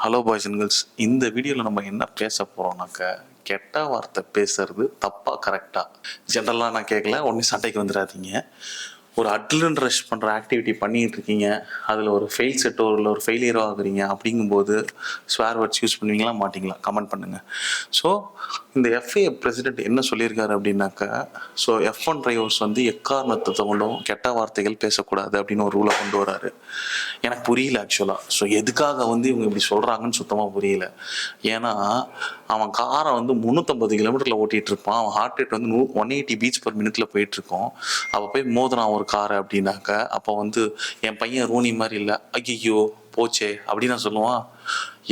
Hello boys and girls இந்த வீடியோவில் நம்ம என்ன பேச போகிறோம்னாக்க கெட்ட வார்த்தை பேசுறது தப்பாக கரெக்டாக ஜென்ரலாக நான் கேட்கல ஒன்றும் சண்டைக்கு வந்துடாதீங்க ஒரு அட்லன் ரஷ் பண்ணுற ஆக்டிவிட்டி பண்ணிகிட்டு இருக்கீங்க. அதில் ஒரு ஃபெயில் செட்டோ இல்லை ஒரு ஃபெயிலியரோ ஆகுறீங்க அப்படிங்கும்போது ஸ்வேர் வேர்ட்ஸ் யூஸ் பண்ணுவீங்களா மாட்டீங்களா? கமெண்ட் பண்ணுங்கள் ஸோ இந்த எஃப்ஏ பிரசிடென்ட் என்ன சொல்லியிருக்காரு அப்படின்னாக்கா ஸோ எஃப் ஒன் டிரைவர்ஸ் வந்து எக்காரணத்தை கொண்டும் கெட்ட வார்த்தைகள் பேசக்கூடாது அப்படின்னு ஒரு ரூலை கொண்டு வராரு. எனக்கு புரியல ஆக்சுவலாக ஸோ எதுக்காக வந்து இவங்க இப்படி சொல்கிறாங்கன்னு சுத்தமாக புரியல. ஏன்னா அவன் காரை வந்து முந்நூற்றம்பது கிலோமீட்டரில் ஓட்டிகிட்டு இருப்பான். அவன் ஹார்ட் ரேட் வந்து நூ ஒன் எயிட்டி பீச் பர் மினிட்ல போயிட்டுருக்கோம் அப்போ போய் மோதினான் ஒரு காரை அப்படின்னாக்க அப்போ வந்து என் பையன் ரூனி மாதிரி இல்லை. ஐயோ போச்சே அப்படின்னு நான் சொல்லுவான்.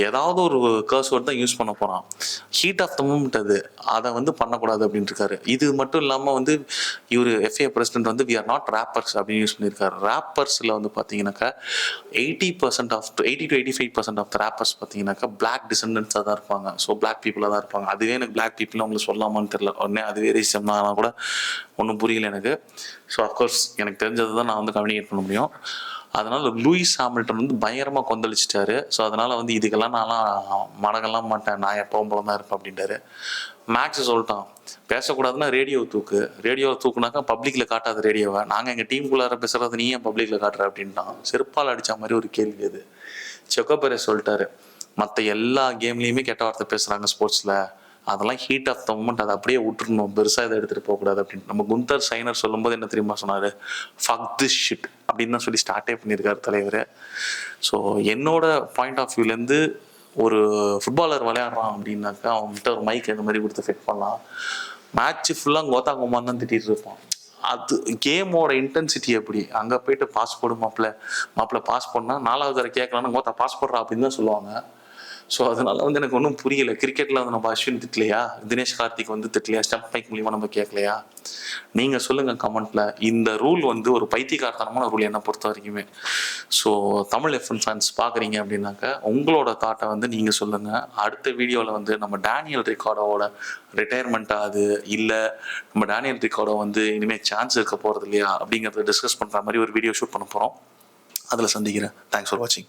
ஏதாவது ஒரு கேர்ஸ் வேர்ட் தான் யூஸ் பண்ண போகிறான் ஹீட் ஆஃப் த மூமெண்ட் அது. அதை வந்து பண்ணக்கூடாது அப்படின்னு இருக்காரு. இது மட்டும் இல்லாமல் வந்து இவர் எஃப்ஏ பிரசிடென்ட் வந்து வி ஆர் நாட் ரேப்பர்ஸ் அப்படின்னு யூஸ் பண்ணியிருக்காரு. ரேப்பர்ஸில் வந்து பார்த்தீங்கன்னாக்கா eighty percent of eighty to eighty five percent of the rappers பார்த்தீங்கன்னாக்கா பிளாக் டிசெண்டன்ஸாக தான் இருப்பாங்க. ஸோ பிளாக் பீப்புளாக தான் இருப்பாங்க. அதுவே எனக்கு பிளாக் பீப்புள் அவங்களுக்கு சொல்லாமான்னு தெரியல. உடனே அதுவே ரீசன் தான் கூட ஒன்றும் புரியல எனக்கு. ஸோ அஃப்கோர்ஸ் எனக்கு தெரிஞ்சது தான் நான் வந்து கம்யூனிகேட் பண்ண முடியும். அதனால லூயிஸ் ஹாமில்டன் வந்து பயங்கரமாக கொந்தளிச்சிட்டாரு. ஸோ அதனால வந்து இதுக்கெல்லாம் நான்லாம் மடங்கெல்லாம் மாட்டேன். நான் எப்பவும் போல தான் இருப்பேன் அப்படின்ட்டாரு மேக்ஸ் சொல்லிட்டான் பேசக்கூடாதுன்னா ரேடியோ தூக்கு. ரேடியோவை தூக்குனாக்கா பப்ளிக்கில் காட்டாத ரேடியோவை நாங்கள் எங்கள் டீமுக்குள்ளார பேசுறது நீ ஏன் பப்ளிக்கில் காட்டுற? அப்படின்ட்டான். செருப்பால் அடித்த மாதிரி ஒரு கேள்வி அது. செக்கோபெரே சொல்லிட்டாரு மற்ற எல்லா கேம்லேயுமே கெட்ட வார்த்தை பேசுகிறாங்க ஸ்போர்ட்ஸில் அதெல்லாம் ஹீட் ஆஃப் த மூமெண்ட் அதை அப்படியே விட்டுருணும் பெருசாக இதை எடுத்துகிட்டு போகக்கூடாது அப்படின்னு. நம்ம குந்தர் சைனர் சொல்லும்போது என்ன தெரியுமா சொன்னார்? ஃபக் திஸ் ஷிட் அப்படின்னு தான் சொல்லி ஸ்டார்ட்டே பண்ணியிருக்காரு தலைவர். ஸோ என்னோட பாயிண்ட் ஆஃப் வியூலேருந்து ஒரு ஃபுட்பாலர் விளையாடுறான் அப்படின்னாக்கா அவன்கிட்ட ஒரு மைக் இந்த மாதிரி கொடுத்து ஃபிட் பண்ணலாம். மேட்ச் ஃபுல்லாக கோத்தா குமார் தான் திட்டிகிட்டு இருப்பான். அது கேமோட இன்டென்சிட்டி எப்படி? அங்கே போயிட்டு பாஸ் போடு மாப்பிள்ள மாப்பிள்ள பாஸ் பண்ணால் நாலாவது தடவை கேட்கலான்னு கோத்தா பாஸ் போடுறா அப்படின்னு தான் சொல்லுவாங்க. ஸோ அதனால வந்து எனக்கு ஒன்றும் புரியல. கிரிக்கெட்டில் வந்து நம்ம அஸ்வின் திட்டலையா? தினேஷ் கார்த்திக் வந்து திட்டலையா? ஸ்டெப் மைக் மூலியமாக நம்ம கேட்கலையா நீங்கள் சொல்லுங்கள் கமெண்ட்டில் இந்த ரூல் வந்து ஒரு பைத்தியகார்த்தனமான ரூல் என்னை பொறுத்த வரைக்குமே. ஸோ தமிழ் எஃப்என் ஃபேன்ஸ் பார்க்குறீங்க அப்படின்னாக்க உங்களோட தாட்டை வந்து நீங்கள் சொல்லுங்கள் அடுத்த வீடியோவில் வந்து நம்ம டேனியல் ரெக்கார்டோட ரிட்டையர்மெண்ட் ஆகுது இல்லை நம்ம டேனியல் ரெக்கார்டோ வந்து இனிமேல் சான்ஸ் இருக்க போகிறது இல்லையா அப்படிங்கிறத டிஸ்கஸ் பண்ணுற மாதிரி ஒரு வீடியோ ஷூட் பண்ண போகிறோம் அதில் சந்திக்கிறேன். தேங்க்ஸ் ஃபார் வாட்சிங்